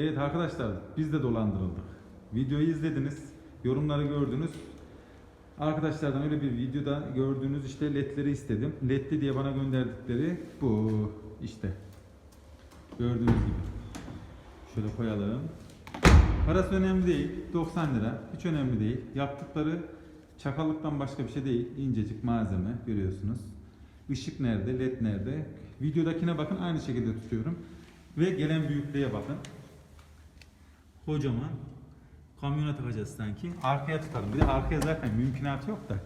Evet arkadaşlar biz de dolandırıldık. Videoyu izlediniz, yorumları gördünüz. Arkadaşlardan öyle bir videoda gördüğünüz işte ledleri istedim. Ledli diye bana gönderdikleri bu işte. Gördüğünüz gibi. Şöyle koyalım. Parası önemli değil. 90 lira. Hiç önemli değil. Yaptıkları çakallıktan başka bir şey değil. İncecik malzeme görüyorsunuz. Işık nerede? Led nerede? Videodakine bakın aynı şekilde tutuyorum. Ve gelen büyüklüğe bakın. Kocaman. Kamyona takacağız sanki. Arkaya tutalım. Bir de arkaya zaten mümkünatı yok da.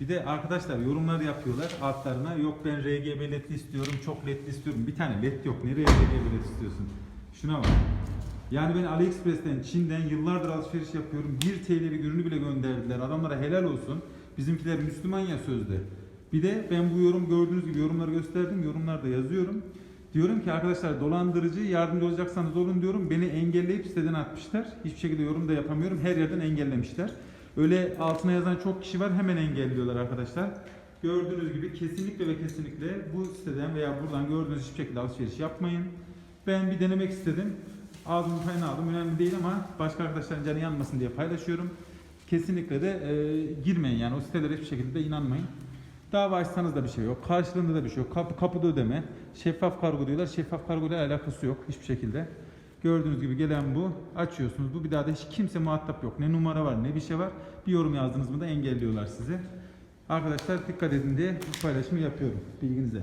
Bir de arkadaşlar yorumlar yapıyorlar altlarına. Yok ben RGB ledli istiyorum, çok ledli istiyorum. Bir tane led yok. Nereye RGB led istiyorsun? Şuna bak. Yani ben AliExpress'ten, Çin'den yıllardır alışveriş yapıyorum. 1 TL bir ürünü bile gönderdiler. Adamlara helal olsun. Bizimkiler Müslüman ya sözde. Bir de ben bu yorum gördüğünüz gibi yorumları gösterdim. Yorumlarda yazıyorum. Diyorum ki arkadaşlar dolandırıcı yardımcı olacaksanız olun diyorum. Beni engelleyip siteden atmışlar. Hiçbir şekilde yorum da yapamıyorum. Her yerden engellemişler. Öyle altına yazan çok kişi var hemen engelliyorlar arkadaşlar. Gördüğünüz gibi kesinlikle ve kesinlikle bu siteden veya buradan gördüğünüz hiçbir şekilde alışveriş yapmayın. Ben bir denemek istedim. Aldım payını aldım. Önemli değil ama başka arkadaşların canı yanmasın diye paylaşıyorum. Kesinlikle de e, girmeyin yani o sitelere hiçbir şekilde de inanmayın. Dava açsanız da bir şey yok. Karşılığında da bir şey yok. Kapı, kapıda ödeme. Şeffaf kargo diyorlar. Şeffaf kargo ile alakası yok hiçbir şekilde. Gördüğünüz gibi gelen bu. Açıyorsunuz. Bu bir daha da hiç kimse muhatap yok. Ne numara var ne bir şey var. Bir yorum yazdınız mı da engelliyorlar sizi. Arkadaşlar dikkat edin diye bu paylaşımı yapıyorum. Bilginize.